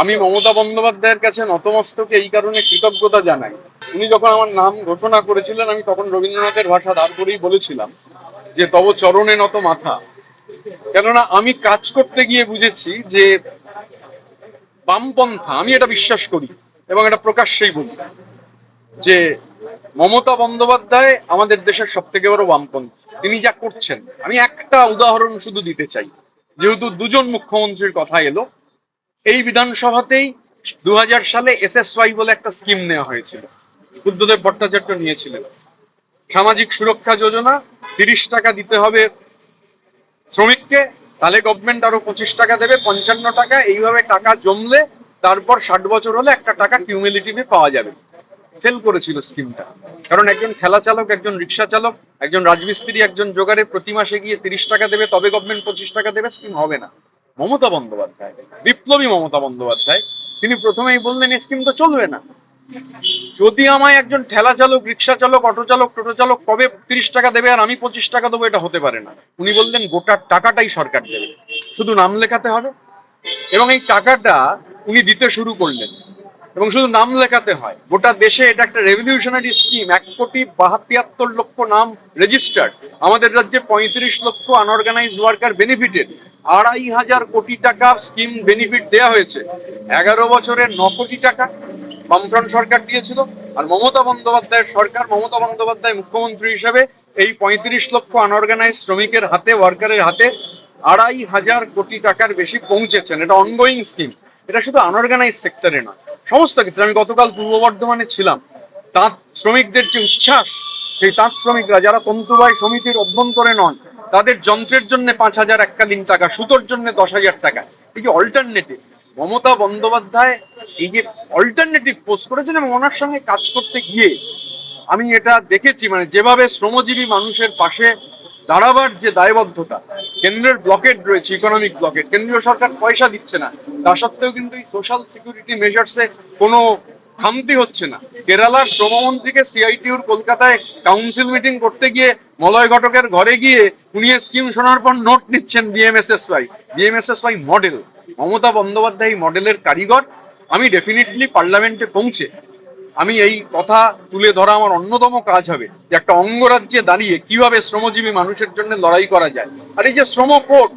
আমি মমতা বন্দ্যোপাধ্যায়ের কাছে নতমস্তকে এই কারণে কৃতজ্ঞতা জানাই। উনি যখন আমার নাম ঘোষণা করেছিলেন, আমি তখন রবীন্দ্রনাথের ভাষা ধার করেই বলেছিলাম যে, তব চরণে নত মাথা। কেননা, আমি কাজ করতে গিয়ে বুঝেছি যে, বামপন্থা, আমি এটা বিশ্বাস করি এবং এটা প্রকাশ্যেই বলি যে মমতা বন্দ্যোপাধ্যায় আমাদের দেশের সব থেকে বড় বামপন্থী। তিনি যা করছেন, আমি একটা উদাহরণ শুধু দিতে চাই। যেহেতু দুজন মুখ্যমন্ত্রীর কথা এলো, এই বিধানসভাতেই দু হাজার সালে এসএসওয়াই বলে একটা স্কিম নেওয়া হয়েছিল। বুদ্ধদেব ভট্টাচার্য নিয়েছিলেন। সামাজিক সুরক্ষা যোজনা, তিরিশ টাকা দিতে হবে শ্রমিককে, তাহলে গভর্নমেন্ট আরও পঁচিশ টাকা দেবে, পঞ্চান্ন টাকা, এইভাবে টাকা জমলে তারপর ষাট বছর হলে একটা টাকা কিউমিলিটিভে পাওয়া যাবে। ফেল করেছিল স্কিমটা কারণ একজন ঠেলা চালক, একজন রিক্সা চালক, একজন রাজমিস্ত্রি, একজন জোগাড়ে প্রতি মাসে গিয়ে তিরিশ টাকা দেবে, তবে গভর্নমেন্ট পঁচিশ টাকা দেবে স্কিম হবে না। মমতা বন্দ্যোপাধ্যায়, বিপ্লবী মমতা বন্দ্যোপাধ্যায়, তিনি প্রথমেই বললেন, এই স্কিম তো চলবে না। যদি আমায় একজন ঠেলা চালক, রিক্সা চালক, অটো চালক, টোটো চালক কবে তিরিশ টাকা দেবে আর আমি পঁচিশ টাকা দেবো, এটা হতে পারে না। উনি বললেন, গোটা টাকাটাই সরকার দেবে। শুধু নাম লেখাতে হবে। এবং এই টাকাটা উনি দিতে শুরু করলেন। এবং শুধু নাম লেখাতে হয়, গোটা দেশে এটা একটা রেভলিউশনারি স্কিম এক কোটি বাহাত্তর লক্ষ নাম রেজিস্টার্ড আমাদের রাজ্যে পঁয়ত্রিশ লক্ষ আনঅর্গানাইজ ওয়ার্কার বেনিফিটেড আড়াই হাজার কোটি টাকা স্কিম বেনিফিট দেওয়া হয়েছে। এগারো বছরে ন কোটি টাকা বামফ্রন্ট সরকার দিয়েছিল, আর মমতা বন্দ্যোপাধ্যায়ের সরকার, মমতা বন্দ্যোপাধ্যায় মুখ্যমন্ত্রী হিসেবে এই পঁয়ত্রিশ লক্ষ আনঅর্গানাইজ শ্রমিকের হাতে ওয়ার্কারের হাতে আড়াই হাজার কোটি টাকার বেশি পৌঁছেছেন। এটা অনগোয়িং স্কিম এটা শুধু আনঅর্গানাইজ সেক্টরে নয়। সমস্ত ক্ষেত্রে, আমি গতকাল পূর্ব বর্ধমানে ছিলাম তাঁত শ্রমিকদের যে উচ্ছ্বাস, সেই তাঁত শ্রমিকরা যারা তন্তুবাই সমিতির অভ্যন্তরে নন, তাদের যন্ত্রের জন্য পাঁচ হাজার এককালীন টাকা, সুতোর জন্য দশ হাজার টাকা। এই যে অল্টারনেটিভ মমতা বন্দ্যোপাধ্যায় এই যে অল্টারনেটিভ পোস্ট করেছেন এবং ওনার সঙ্গে কাজ করতে গিয়ে, আমি এটা দেখেছি মানে যেভাবে শ্রমজীবী মানুষের পাশে দাঁড়াবার যে দায়বদ্ধতা, কেন্দ্রের ব্লকেট রয়েছে ইকোনমিক ব্লকেট কেন্দ্রীয় সরকার পয়সা দিচ্ছে না, তা সত্ত্বেও কিন্তু এই সোশ্যাল সিকিউরিটি মেজার্সে কোনো খামতি হচ্ছে না। কেরালার শ্রমমন্ত্রীকে সিআইটিউর কলকাতায় কাউন্সিল মিটিং করতে গিয়ে মলয় ঘটকের ঘরে গিয়ে উনি স্কিম শোনার পর নোট নিচ্ছেন B M S S Y B M S S Y model Mamata Bandyopadhyay মডেলের কারিগর। আমি ডেফিনেটলি পার্লামেন্টে পৌঁছে আমি এই কথা তুলে ধরা আমার অন্যতম কাজ হবে যে একটা অঙ্গরাজ্যে দাঁড়িয়ে কীভাবে শ্রমজীবী মানুষের জন্য লড়াই করা যায়। আর এই যে শ্রম কোড,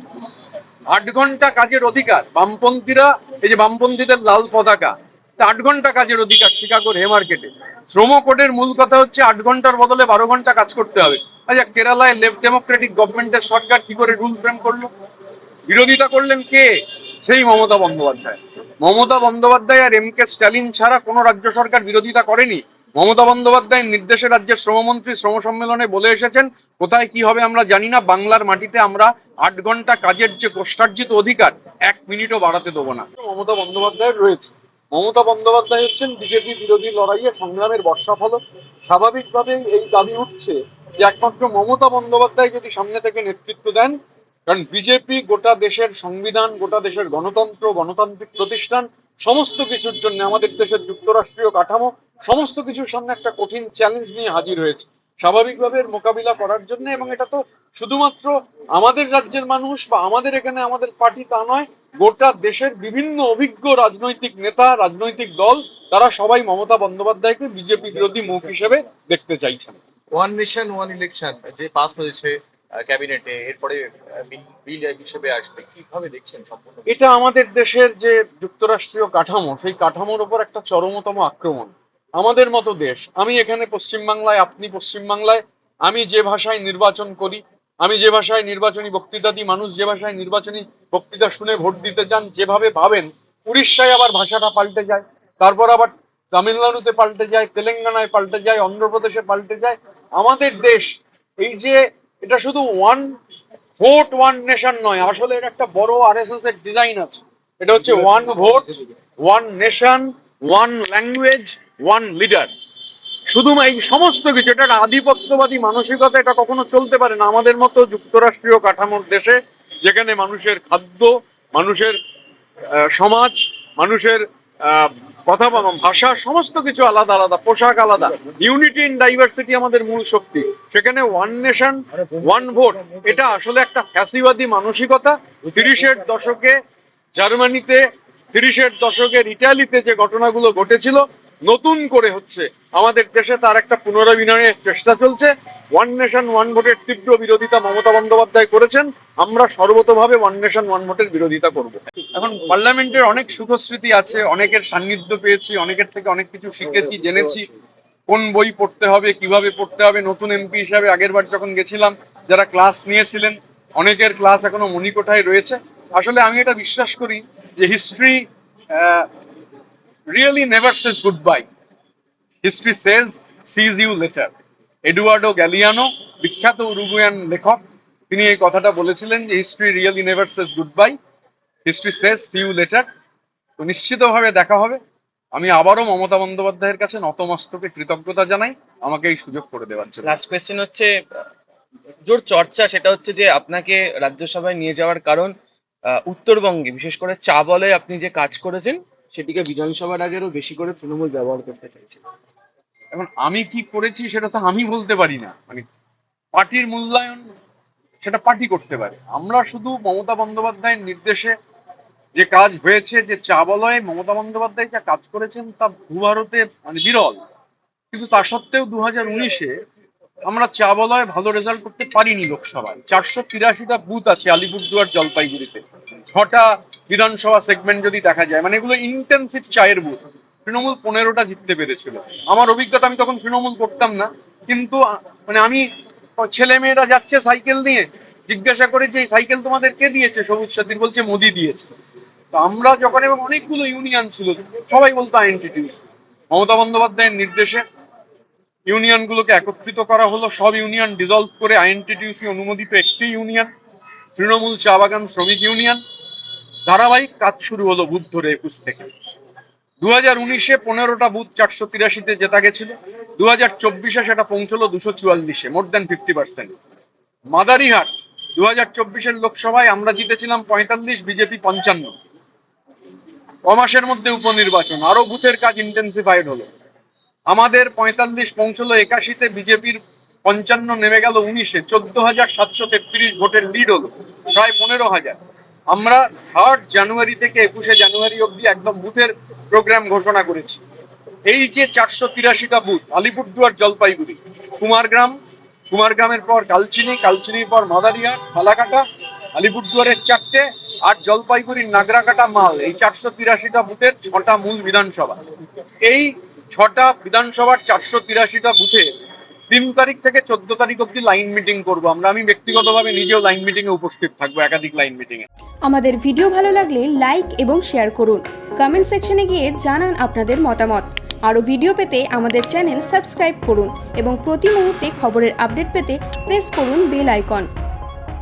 আট ঘণ্টা কাজের অধিকার, বামপন্থীরা, এই যে বামপন্থীদের লাল পতাকা আট ঘণ্টা কাজের অধিকার শিকাগোর হে মার্কেটে শ্রম কোডের মূল কথা হচ্ছে আট ঘণ্টার বদলে বারো ঘণ্টা কাজ করতে হবে। আচ্ছা কেরালায় লেফট ডেমোক্রেটিক গভর্নমেন্টের সরকার কি করে রুল ফ্রেম করল? বিরোধিতা করলেন কে? সেই মমতা বন্দ্যোপাধ্যায়। মমতা বন্দ্যোপাধ্যায় আর এম কে স্ট্যালিন ছাড়া কোনো রাজ্য সরকার বিরোধিতা করেনি। মমতা বন্দ্যোপাধ্যায়ের নির্দেশে রাজ্যের শ্রমমন্ত্রী শ্রম সম্মেলনে বলে এসেছেন, কোথায় কি হবে আমরা জানি না, বাংলার মাটিতে আমরা আট ঘণ্টা কাজের যে কোষ্টার্জিত অধিকার, এক মিনিটও বাড়াতে দেবো না। মমতা বন্দ্যোপাধ্যায়ের রয়েছে। মমতা বন্দ্যোপাধ্যায় হচ্ছেন বিজেপি বিরোধী লড়াইয়ে সংগ্রামের বর্ষাফলক। স্বাভাবিকভাবেই এই দাবি উঠছে যে একমাত্র মমতা বন্দ্যোপাধ্যায় যদি সামনে থেকে নেতৃত্ব দেন কারণ বিজেপি গোটা দেশের সংবিধান, গোটা দেশের গণতন্ত্র, গণতান্ত্রিক প্রতিষ্ঠান, সমস্ত কিছুর জন্য আমাদের দেশের যুক্তরাষ্ট্রীয় কাঠামো, সমস্ত কিছুর সামনে একটা কঠিন চ্যালেঞ্জ নিয়ে হাজির হয়েছে। স্বাভাবিকভাবে এর মোকাবিলা করার জন্য এবং এটা তো শুধুমাত্র আমাদের রাজ্যের মানুষ বা আমাদের এখানে আমাদের পার্টি তা নয়, গোটা দেশের বিভিন্ন অভিজ্ঞ রাজনৈতিক নেতা, রাজনৈতিক দল, তারা সবাই মমতা বন্দ্যোপাধ্যায়কে বিজেপি বিরোধী মুখ হিসেবে দেখতে চাইছেন। ওয়ান নেশন ওয়ান ইলেকশন যে পাস হয়েছে ক্যাবিনেটে, এরপরে বিল হিসেবে আসবে। কীভাবে দেখছেন সম্পূর্ণ এটা আমাদের দেশের যে যুক্তরাষ্ট্রীয় কাঠামো, সেই কাঠামোর উপর একটা চরমতম আক্রমণ। আমাদের মতো দেশ, আমি এখানে পশ্চিমবাংলায়, আপনি পশ্চিমবাংলায়, আমি যে ভাষায় নির্বাচন করি, আমি যে ভাষায় নির্বাচনী বক্তৃতা দিই, মানুষ যে ভাষায় নির্বাচনী বক্তৃতা শুনে ভোট দিতে চান, যেভাবে ভাবেন, উড়িষ্যায় আবার ভাষাটা পাল্টে যায়, তারপর আবার তামিলনাড়ুতে পাল্টে যায়, তেলেঙ্গানায় পাল্টে যায়, অন্ধ্রপ্রদেশে পাল্টে যায়। আমাদের দেশ, এই যে এটা শুধু ওয়ান ভোট ওয়ান নেশন নয়, আসলে এটা একটা বড় আরএসএস এর ডিজাইন আছে। এটা হচ্ছে one vote one nation one language one leader শুধু এই সমস্ত কিছু, এটা আধিপত্যবাদী মানসিকতা, এটা কখনো চলতে পারে না। আমাদের মতো যুক্তরাষ্ট্রীয় কাঠামোর দেশে যেখানে মানুষের খাদ্য, মানুষের সমাজ, মানুষের কথা বলা, ভাষা সমস্ত কিছু আলাদা আলাদা, পোশাক আলাদা। ইউনিটি ইন ডাইভার্সিটি আমাদের মূল শক্তি। সেখানে ওয়ান নেশন ওয়ান ভোট এটা আসলে একটা ফ্যাসিবাদী মানসিকতা। তিরিশের দশকে জার্মানিতে, তিরিশের দশকের ইটালিতে যে ঘটনাগুলো ঘটেছিল নতুন করে হচ্ছে আমাদের দেশে তার একটা পুনরাবিনয়ের চেষ্টা চলছে। ওয়ান নেশন ওয়ান ভোটের তীব্র বিরোধিতা মমতা বন্দ্যোপাধ্যায় করেছেন। আমরা সর্বতভাবে ওয়ান নেশন ওয়ান ভোটের বিরোধিতা করব। এখন পার্লামেন্টের অনেক সুখস্মৃতি আছে, অনেকের সান্নিধ্য পেয়েছি, অনেকের থেকে অনেক কিছু শিখেছি, জেনেছি। কোন বই পড়তে হবে, কীভাবে পড়তে হবে? নতুন এমপি হিসাবে আগের বার যখন গেছিলাম, যারা ক্লাস নিয়েছিলেন, অনেকের ক্লাস এখনও মণিকোঠায় রয়েছে। আসলে আমি এটা বিশ্বাস করি যে history really never says good bye history says sees you later Eduardo Galeano বিখ্যাত উরুগুয়ান লেখক, তিনি এই কথাটা বলেছিলেন যে history really never says good bye history says see you later তো নিশ্চিতভাবে দেখা হবে। আমি আবারও মমতা বন্দ্যোপাধ্যায়ের কাছে নতমস্তকে কৃতজ্ঞতা জানাই। আমাকে এই সুযোগ করে দেওয়ার জন্য। লাস্ট কোয়েশ্চেন হচ্ছে, জোর চর্চা, সেটা হচ্ছে যে, আপনাকে রাজ্যসভায় নিয়ে যাওয়ার কারণ উত্তরবঙ্গে, বিশেষ করে চা বলে আপনি যে কাজ করেছেন সেটিকে বিধানসভার আগেরও বেশি করে তৃণমূল ব্যবহার করতে চাইছে এখন আমি কি করেছি সেটা তো আমি বলতে পারি না। মানে পার্টির মূল্যায়ন সেটা পার্টি করতে পারে। আমরা শুধু মমতা বন্দ্যোপাধ্যায়ের নির্দেশে যে কাজ হয়েছে, যে চা বলয়ে মমতা বন্দ্যোপাধ্যায় যা কাজ করেছেন তা ভূভারতে মানে বিরল। কিন্তু তা সত্ত্বেও দু হাজার উনিশে আমরা চা বলয়ে ভালো রেজাল্ট করতে পারিনি লোকসভায়। চারশো তিরাশিটা বুথ আছে আলিপুরদুয়ার জলপাইগুড়িতে। ছটা বিধানসভা সেগমেন্ট যদি দেখা যায় মানে এগুলো ইন্টেন্সিভ চায়ের বুথ তৃণমূল পনেরোটা জিততে পেরেছিল। আমার অভিজ্ঞতা, আমি তখন তৃণমূল করতাম না। কিন্তু মানে আমি ছেলে মেয়েরা যাচ্ছে সাইকেল নিয়ে, জিজ্ঞাসা করে যে সাইকেল তোমাদের কে দিয়েছে? সবুজ সাথীর বলছে, মোদি দিয়েছে। তো আমরা যখন, এবং অনেকগুলো ইউনিয়ন ছিল, সবাই বলতো আইএনটিটিউস মমতা বন্দ্যোপাধ্যায়ের নির্দেশে ইউনিয়নগুলোকে একত্রিত করা হলো। সব ইউনিয়ন ডিজলভ করে আইএনটিটিউসি অনুমোদিত একটি ইউনিয়ন, তৃণমূল চা বাগান শ্রমিক ইউনিয়ন। ধারাবাহিক কাজ শুরু হলো বুথ ধরে একুশ থেকে। দু হাজার উনিশে পনেরোটা বুথ চারশো তিরাশিতে জেতা গেছিল। দু হাজার চব্বিশে সেটা পৌঁছলো দুশো চুয়াল্লিশে, more than fifty percent. Madarihat দু হাজার চব্বিশের লোকসভায় আমরা জিতেছিলাম পঁয়তাল্লিশ, বিজেপি পঞ্চান্ন। কমাসের মধ্যে উপনির্বাচন আরও বুথের কাজ ইন্টেন্সিফাইড হলো। আমাদের পঁয়তাল্লিশ পৌঁছলো একাশিতে বিজেপির পঞ্চান্ন নেমে গেল উনিশে। চোদ্দ হাজার সাতশো তেত্রিশ ভোটের লিড হলো, প্রায় পনেরো হাজার। আমরা থার্ড জানুয়ারি থেকে একুশে জানুয়ারি অব্দি একদম বুথের প্রোগ্রাম ঘোষণা করেছি। এই যে চারশো তিরাশিটা বুথ, আলিপুরদুয়ার, জলপাইগুড়ি, কুমারগ্রাম, কুমারগ্রামের পর কালচিনি, কালচিনির পর মাদারিয়া ফালাকাটা আলিপুরদুয়ারের চারটে আর জলপাইগুড়ির নাগরাকাটা মাল এই চারশো তিরাশিটা বুথের ছটা মূল বিধানসভা। এই ছটা বিধানসভার চারশো তিরাশিটা বুথে তিন তারিখ থেকে চোদ্দ তারিখ অব্দি লাইন মিটিং করব। আমরা, আমি ব্যক্তিগতভাবে নিজেও লাইন মিটিং এ উপস্থিত থাকব, একাধিক লাইন মিটিং এ। আমাদের ভিডিও ভালো লাগলে লাইক এবং শেয়ার করুন। কমেন্ট সেকশনে গিয়ে জানান আপনাদের মতামত। আরও ভিডিও পেতে আমাদের চ্যানেল সাবস্ক্রাইব করুন এবং প্রতি মুহূর্তে খবরের আপডেট পেতে প্রেস করুন বেল আইকন।